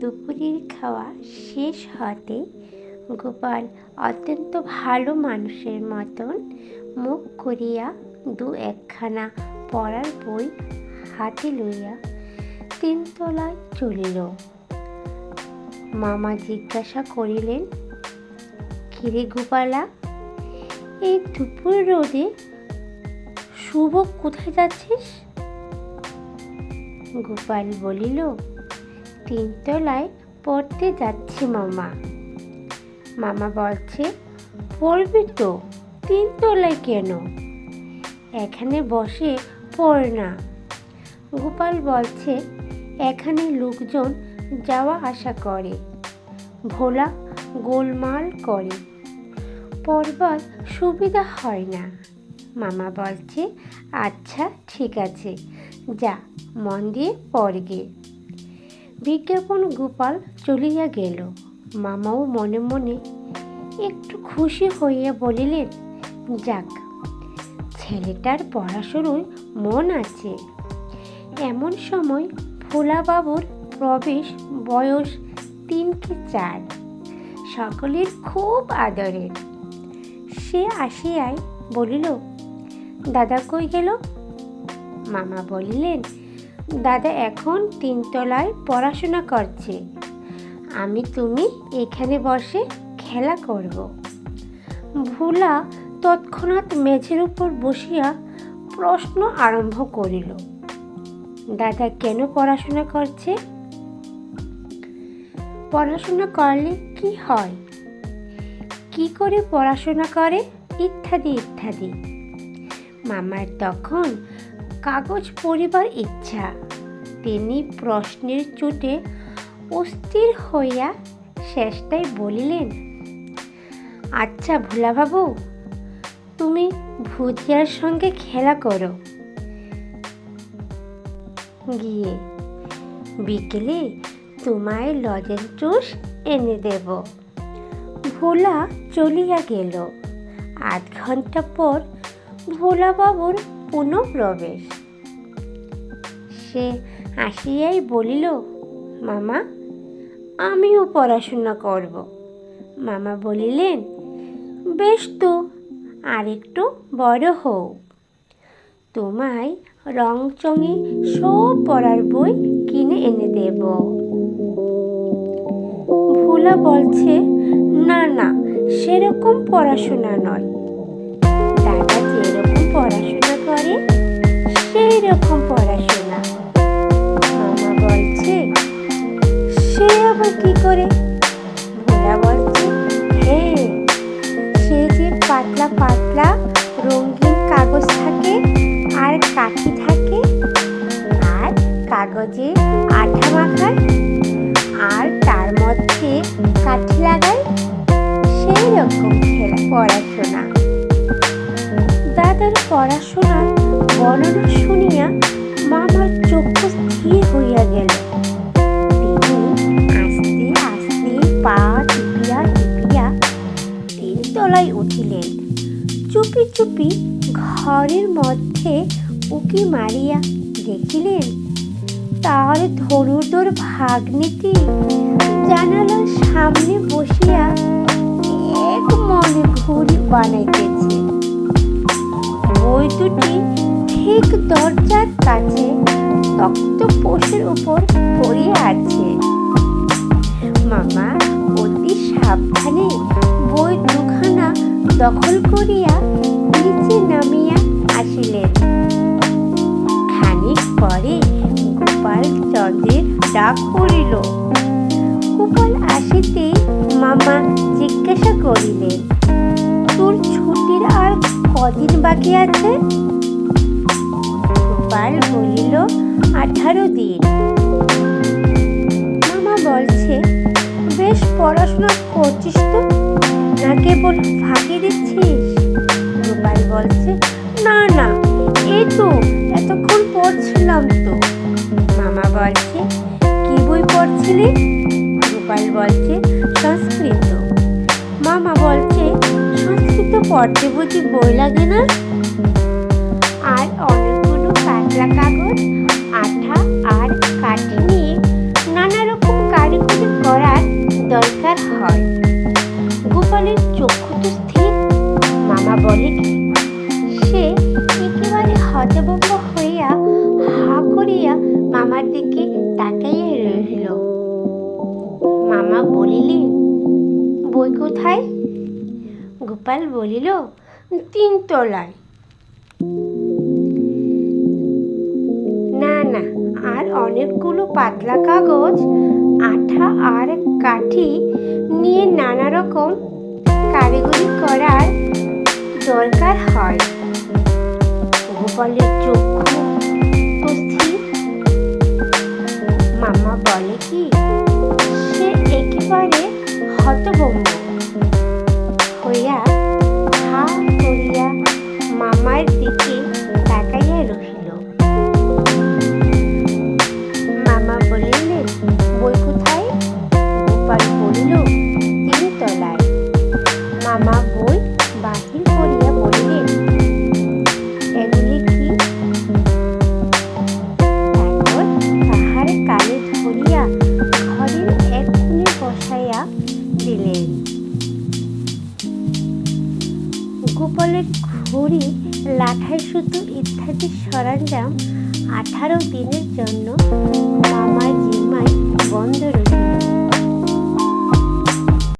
দুপুরের খাওয়া শেষ হতে গোপাল অত্যন্ত ভালো মানুষের মতন মুখ করিয়া দু একখানা পড়ার বই হাতে লইয়া তিনতলায় চলিল। মামা জিজ্ঞাসা করিলেন, কিরে গোপালা, এই দুপুর রোদে শুভ কোথায় যাচ্ছিস? গোপাল বলিল তিনতলায় পড়তে যাচ্ছি, মামা। মামা বলছে, পড়বি তো, তিনতলায় কেন? এখানে বসে পড় না। গোপাল বলছে, এখানে লোকজন যাওয়া আসা করে, ভোলা গোলমাল করে। পড়বার সুবিধা হয় না। মামা বলছে আচ্ছা ঠিক আছে, যা, মন দিয়ে পড়গে বিজ্ঞাপন গোপাল চলিয়া গেল। মামাও মনে মনে একটু খুশি হইয়া বলিলেন, যাক, ছেলেটার পড়াশুনোয় মন আছে। এমন সময় ভোলাবাবুর প্রবেশ বয়স তিন কি চার। সকলের খুব আদরের। সে আসিয়াই বলিল, দাদা কই গেল? মামা বলিলেন দাদা এখন তিনতলায় পড়াশোনা করছে। আমি তুমি এখানে বসে খেলা করব। ভুলা তৎক্ষণাৎ মেঝের উপর বসিয়া প্রশ্ন আরম্ভ করিল, দাদা কেন পড়াশোনা করছে? পড়াশোনা করলে কি হয়? কি করে পড়াশোনা করে? ইত্যাদি ইত্যাদি। মামার তখন কাগজ পড়িবার ইচ্ছা। তিনি প্রশ্নের চোটে অস্থির হইয়া শেষটাই বলিলেন আচ্ছা ভোলাবাবু, তুমি ভুজিয়ার সঙ্গে খেলা করো। গিয়ে বিকেলে তোমায় লজেন জুস এনে দেব। ভোলা চলিয়া গেল। আধ ঘণ্টা পর ভোলাবাবুর পুনঃ প্রবেশ সে আসিয়াই বলিল, মামা, আমিও পড়াশোনা করব। মামা বলিলেন, বেশ তো, আরেকটু বড় হও তোমায় রং চঙে সব পড়ার বই কিনে এনে দেব। ভোলা বলছে, না না, সেরকম পড়াশোনা নয়। দাদা যেরকম পড়াশোনা করে সেই রকম পড়াশোনা মাখায় আর তার মধ্যে কাঠি লাগায় সেই রকম খেলা পড়াশোনা। দাদার পড়াশোনা বর্ণনা শুনিয়া মামার চক্ষু স্থির হইয়া গেল। তিনি আস্তে আস্তে পা টিপিয়া টিপিয়া তিনতলায় উঠিলেন। চুপি চুপি ঘরের মধ্যে উকি মারিয়া দেখিলেন তার ধনুর্ধর ভাগ্নিটি জানালার সামনে বসিয়া এক মনে ঘুড়ি বানাইতেছে। বই দুটি ঠিক দরজার কাছে তক্ত পোষের উপর পড়ে আছে। মামা, অতি সাবধানে বই দুখানা দখল করিয়া নিচে নামিয়া আসিলেন। খানিক পরে গোপাল চন্দ্রের ডাক পড়িল গোপাল আসিতে? মামা জিজ্ঞাসা করিলেন, তোর ছুটির আর কদিন বাকি আছে? গোপাল বলিল, আঠারো দিন। মামা বলছে, বেশ পড়াশোনা করছিস তো, না কেবল ফাঁকি দিচ্ছিস? গোপাল বলছে, না না, এই তো, এতক্ষণ পড়ছিলাম তো। বলছে, কি বই পড়ছিলি? গোপাল বলছে, সংস্কৃত। মামা বলছে, সংস্কৃত পড়তে বুঝি বই লাগে না? আর মামা বলিলেন, বই কোথায়? গোপাল বলিল, তিনতলায়। না না, আর অনেকগুলো পাতলা কাগজ, আঠা আর কাঠি নিয়ে নানা রকম কারিগরি করার দরকার হয়। গোপালের চক্ষু মামা বলে কি সে একেবারে হতভম্ব। হইয়া হা করিয়া মামার দিকে তাকাইয়া রহিল। গোপালের ঘড়ি লাঠাই সুতো ইত্যাদি সরঞ্জাম আঠারো দিনের জন্য মামা জিম্মায় বন্ধ রইল।